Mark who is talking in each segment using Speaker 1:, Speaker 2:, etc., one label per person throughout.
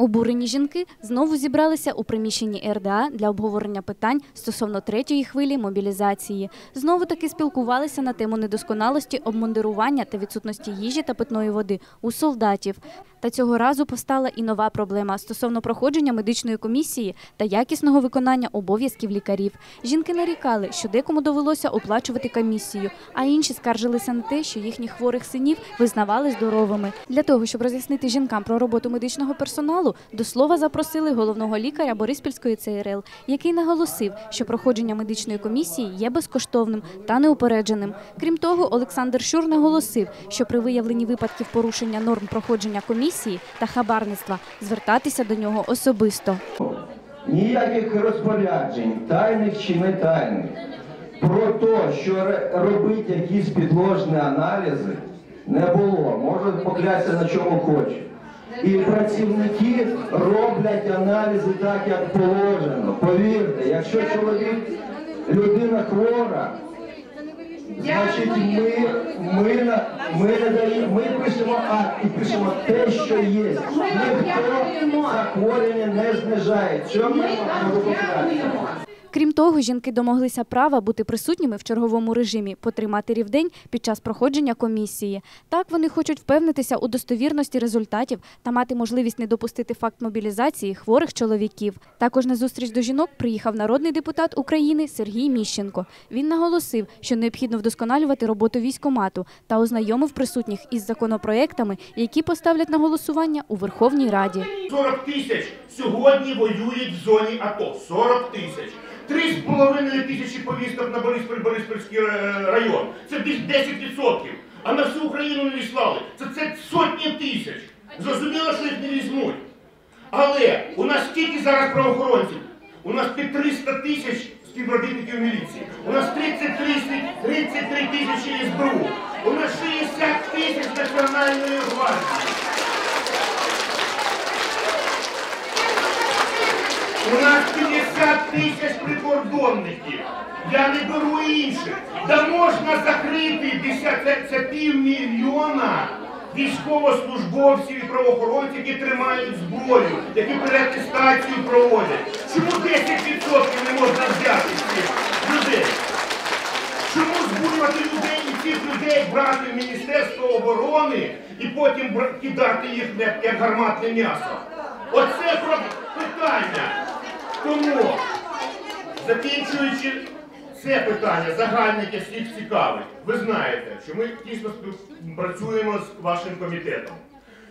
Speaker 1: Обурені жінки знову зібралися у приміщенні РДА для обговорення питань стосовно третьої хвилі мобілізації. Знову таки спілкувалися на тему недосконалості обмундирування та відсутності їжі та питної води у солдатів. Та цього разу постала і нова проблема стосовно проходження медичної комісії та якісного виконання обов'язків лікарів. Жінки нарікали, що декому довелося оплачувати комісію, а інші скаржилися на те, що їхніх хворих синів визнавали здоровими. Для того, щоб роз'яснити жінкам про роботу медичного персоналу, до слова запросили головного лікаря Бориспільської ЦРЛ, який наголосив, що проходження медичної комісії є безкоштовним та неупередженим. Крім того, Олександр Щур наголосив, що при виявленні випадків порушення норм проходження комісії та хабарництва звертатися до нього особисто.
Speaker 2: Ніяких розпоряджень, тайних чи не тайних, про те, що робить якісь підложні аналізи, не було. Можу поклясться на чому хочу. І працівники роблять аналізи так, як положено. Повірте, якщо чоловік, людина хвора, значить ми, ми, ми, ми, ми пишемо акт і пишемо те, що є. Ніхто захворювання не знижає. Чому
Speaker 3: Ми дякуємо.
Speaker 1: Крім того, жінки домоглися права бути присутніми в черговому режимі по три під час проходження комісії. Так вони хочуть впевнитися у достовірності результатів та мати можливість не допустити факт мобілізації хворих чоловіків. Також на зустріч до жінок приїхав народний депутат України Сергій Міщенко. Він наголосив, що необхідно вдосконалювати роботу військомату та ознайомив присутніх із законопроектами, які поставлять на голосування у Верховній Раді.
Speaker 4: 40 тисяч сьогодні воюють в зоні АТО. 40 тисяч. 3,5 тисячі повісток на Бориспіль, Бориспільський е, район. Це десь 10%. А на всю Україну не відслали. Це, це сотні тисяч. Зрозуміло, що їх не візьмуть. Але у нас скільки зараз правоохоронців? У нас під 300 тисяч співробітників міліції. У нас 33, тисяч- 33 тисячі СБУ. У нас 60 тисяч національної гвардії. У нас 50 тисяч прикордонників. Я не беру інших. Да можна закрити 10, це, півмільйона військовослужбовців і правоохоронців, які тримають зброю, які переатестацію проводять. Чому 10% не можна взяти цих людей? Чому збурювати людей і цих людей брати в Міністерство оборони і потім кидати їх як гарматне м'ясо? Оце про питання. Тому, закінчуючи це питання, загальне, яке всіх цікавить, ви знаєте, що ми тісно співпрацюємо з вашим комітетом.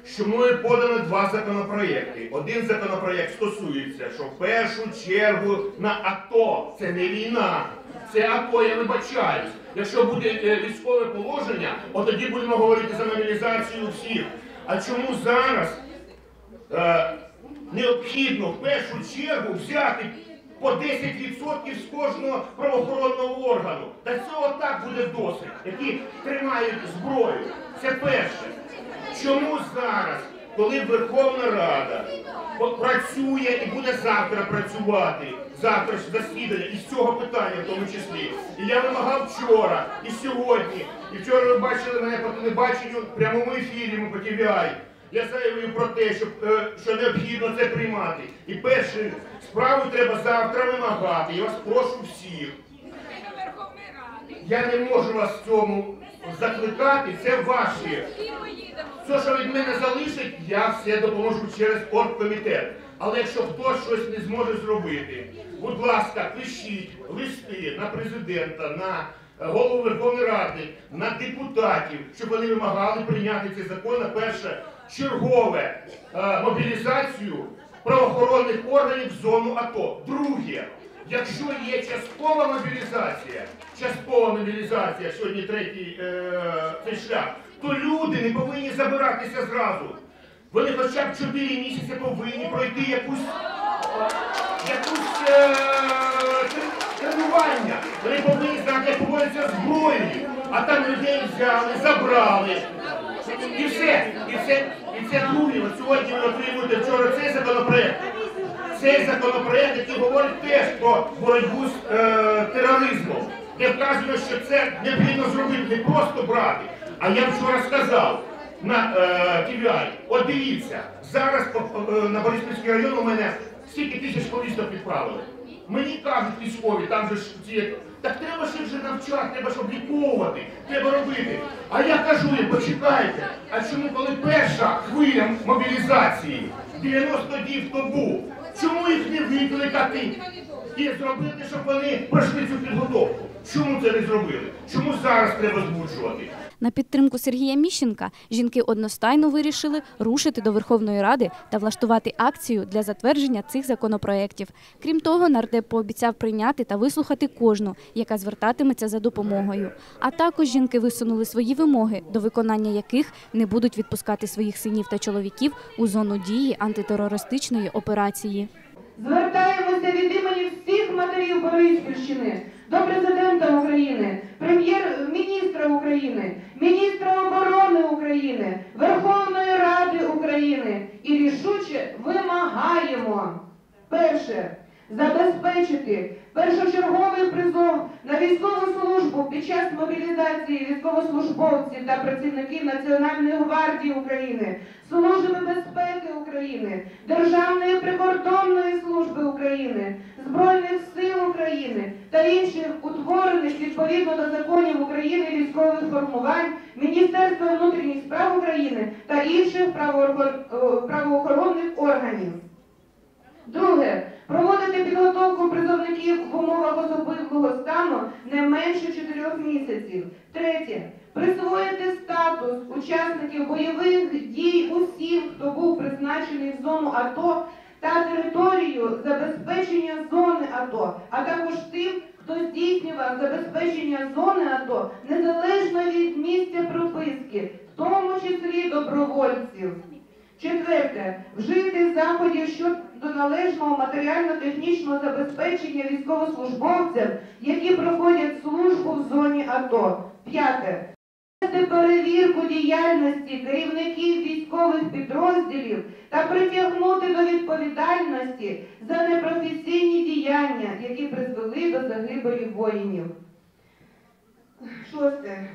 Speaker 4: Що мною подано два законопроєкти. Один законопроєкт стосується, що в першу чергу на АТО це не війна, це АТО, я вибачаюсь. Якщо буде е, військове положення, от тоді будемо говорити за мобілізацію всіх. А чому зараз е, необхідно в першу чергу взяти по 10% з кожного правоохоронного органу. Та цього так буде досить, які тримають зброю. Це перше. Чому зараз, коли Верховна Рада працює і буде завтра працювати, завтра ж засідання із цього питання в тому числі. І я вимагав вчора, і сьогодні, і вчора ви бачили мене по телебаченню в прямому ефірі ми по TVI. Я заявив про те, що, е, що необхідно це приймати. І першу справу треба завтра вимагати. Я вас прошу всіх. Я не можу вас в цьому закликати, це ваші. Все, що від мене залишить, я все допоможу через оргкомітет. Але якщо хтось щось не зможе зробити, будь ласка, пишіть листи на президента, на голову Верховної Ради, на депутатів, щоб вони вимагали прийняти цей закон на перше чергове е, мобілізацію правоохоронних органів в зону АТО. Друге, Якщо є часткова мобілізація, часткова мобілізація, сьогодні третій е, цей шлях, то люди не повинні забиратися зразу. Вони хоча б 4 місяці повинні пройти якусь, якусь е, тренування. Вони повинні знати, як поводиться з зброєю. А там людей взяли, забрали. І все. І це, і це друге. Сьогодні ви отримуєте вчора цей законопроект. Цей законопроект, який говорить теж про боротьбу з е, тероризмом, де вказано, що це необхідно зробити не просто брати. А я вчора сказав на е, от дивіться, Зараз по- е, на Бориспільський район у мене стільки тисяч повісток відправили. Мені кажуть військові, там же ж ці. Так треба їх вже навчати, треба ж обліковувати, треба робити. А я кажу їм, почекайте, а чому коли перша хвиля мобілізації, 90 днів хто був, чому їх не викликати і зробити, щоб вони пройшли цю підготовку? Чому це не зробили? Чому зараз треба збуджувати?
Speaker 1: На підтримку Сергія Міщенка жінки одностайно вирішили рушити до Верховної Ради та влаштувати акцію для затвердження цих законопроєктів. Крім того, нардеп пообіцяв прийняти та вислухати кожну, яка звертатиметься за допомогою. А також жінки висунули свої вимоги, до виконання яких не будуть відпускати своїх синів та чоловіків у зону дії антитерористичної операції.
Speaker 3: Звертаємося від імені всіх матерів Бориспільщини до президента України, прем'єр-міністра України, міністра оборони України, Верховної Ради України. І рішуче вимагаємо перше забезпечити першочерговий на військову службу під час мобілізації військовослужбовців та працівників Національної гвардії України, Служби безпеки України, Державної прикордонної служби України, Збройних сил України та інших утворених відповідно до законів України військових формувань, Міністерства внутрішніх справ України та інших правоохоронних органів. Друге. Проводити підготовку призовників в умовах особливого стану не менше 4 місяців. Третє. Присвоїти статус учасників бойових дій усім, хто був призначений в зону АТО та територію забезпечення зони АТО, а також тим, хто здійснював забезпечення зони АТО незалежно від місця прописки, в тому числі добровольців. Четверте, вжити заходів щодо належного матеріально-технічного забезпечення військовослужбовців, які проходять службу в зоні АТО. П'яте. Перевірку діяльності керівників військових підрозділів та притягнути до відповідальності за непрофесійні діяння, які призвели до загибелі воїнів. Шосте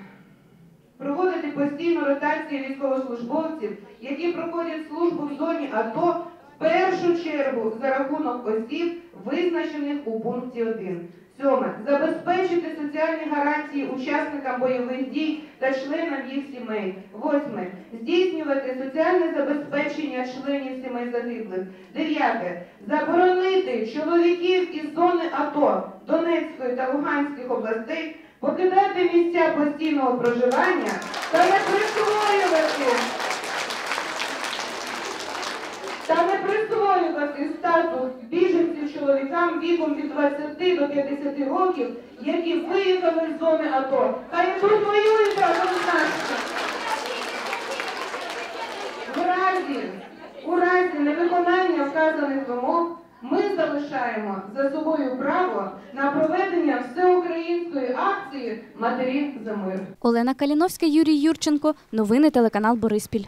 Speaker 3: проводити постійну ротацію військовослужбовців, які проходять службу в зоні АТО, першу чергу за рахунок осіб, визначених у пункті 1. Сьоме. Забезпечити соціальні гарантії учасникам бойових дій та членам їх сімей. Восьме. Здійснювати соціальне забезпечення членів сімей загиблих. Дев'яте. Заборонити чоловіків із зони АТО Донецької та Луганських областей покидати місця постійного проживання та не присвоювати та не присвоювати статус біженців чоловікам віком від 20 до 50 років, які виїхали з зони АТО. Хай тут воюють однозначно. В разі, у разі невиконання вказаних вимог ми залишаємо за собою право на проведення всеукраїнської акції Матері за мир.
Speaker 1: Олена Каліновська, Юрій Юрченко. Новини телеканал Бориспіль.